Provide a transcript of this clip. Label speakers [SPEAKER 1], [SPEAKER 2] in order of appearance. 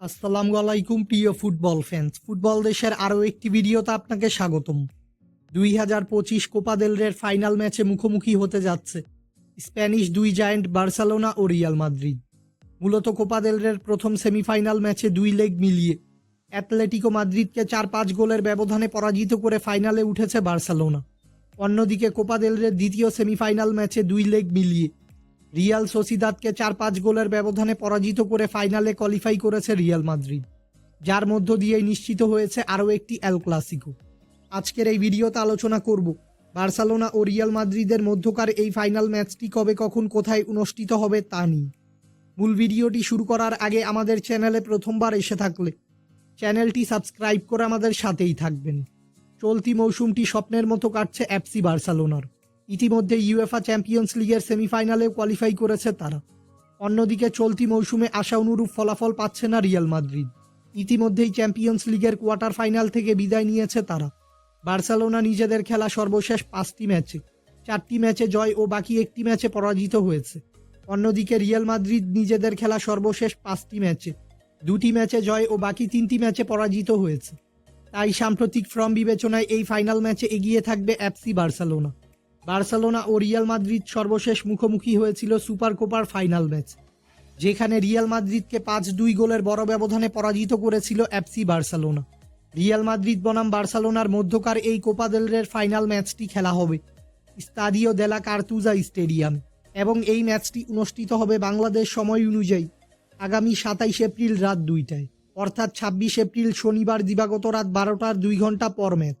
[SPEAKER 1] আসসালামু আলাইকুম, প্রিয় ফুটবল ফ্যান্স ফুটবল দেশের আরও একটি ভিডিওতে আপনাকে স্বাগতম। দুই হাজার পঁচিশ কোপা দেল রের ফাইনাল ম্যাচে মুখোমুখি হতে যাচ্ছে স্প্যানিশ দুই জায়ান্ট বার্সেলোনা ও রিয়াল মাদ্রিদ। মূলত কোপা দেল রের প্রথম সেমিফাইনাল ম্যাচে দুই লেগ মিলিয়ে অ্যাথলেটিকো মাদ্রিদকে চার পাঁচ গোলের ব্যবধানে পরাজিত করে ফাইনালে উঠেছে বার্সেলোনা। অন্যদিকে কোপা দেল রের দ্বিতীয় সেমিফাইনাল ম্যাচে দুই লেগ মিলিয়ে রিয়াল সোসিদাদকে চার পাঁচ গোলের ব্যবধানে পরাজিত করে ফাইনালে কোয়ালিফাই করেছে রিয়াল মাদ্রিদ, যার মধ্য দিয়েই নিশ্চিত হয়েছে আরও একটি এল ক্লাসিকো। আজকের এই ভিডিওতে আলোচনা করব, বার্সেলোনা ও রিয়াল মাদ্রিদের মধ্যকার এই ফাইনাল ম্যাচটি কবে, কখন, কোথায় অনুষ্ঠিত হবে তা নিয়ে। মূল ভিডিওটি শুরু করার আগে আমাদের চ্যানেলে প্রথমবার এসে থাকলে চ্যানেলটি সাবস্ক্রাইব করে আমাদের সাথেই থাকবেন। চলতি মৌসুমটি স্বপ্নের মতো কাটছে অ্যাপসি বার্সেলোনার। ইতিমধ্যে ইউএফা চ্যাম্পিয়ন্স লিগের সেমিফাইনালে কোয়ালিফাই করেছে তারা। অন্যদিকে চলতি মৌসুমে আশা অনুরূপ ফলাফল পাচ্ছে না রিয়াল মাদ্রিদ। ইতিমধ্যেই চ্যাম্পিয়ন্স লিগের কোয়ার্টার ফাইনাল থেকে বিদায় নিয়েছে তারা। বার্সেলোনা নিজেদের খেলা সর্বশেষ পাঁচটি ম্যাচে, চারটি ম্যাচে জয় ও বাকি একটি ম্যাচে পরাজিত হয়েছে। অন্যদিকে রিয়াল মাদ্রিদ নিজেদের খেলা সর্বশেষ পাঁচটি ম্যাচে, দুটি ম্যাচে জয় ও বাকি তিনটি ম্যাচে পরাজিত হয়েছে। তাই সাম্প্রতিক ফর্ম বিবেচনায় এই ফাইনাল ম্যাচে এগিয়ে থাকবে এফসি বার্সেলোনা। বার্সেলোনা ও রিয়াল মাদ্রিদ সর্বশেষ মুখোমুখি হয়েছিল সুপার কোপার ফাইনাল ম্যাচ, যেখানে রিয়াল মাদ্রিদকে পাঁচ দুই গোলের বড় ব্যবধানে পরাজিত করেছিল এফসি বার্সেলোনা। রিয়াল মাদ্রিদ বনাম বার্সেলোনার মধ্যকার এই কোপা দেল রের ফাইনাল ম্যাচটি খেলা হবে স্তাদিও দেলা কার্তুজা স্টেডিয়াম এবং এই ম্যাচটি অনুষ্ঠিত হবে বাংলাদেশ সময় অনুযায়ী আগামী সাতাইশ এপ্রিল রাত দুইটায়, অর্থাৎ ছাব্বিশ এপ্রিল শনিবার দিবাগত রাত বারোটার দুই ঘণ্টা পর ম্যাচ।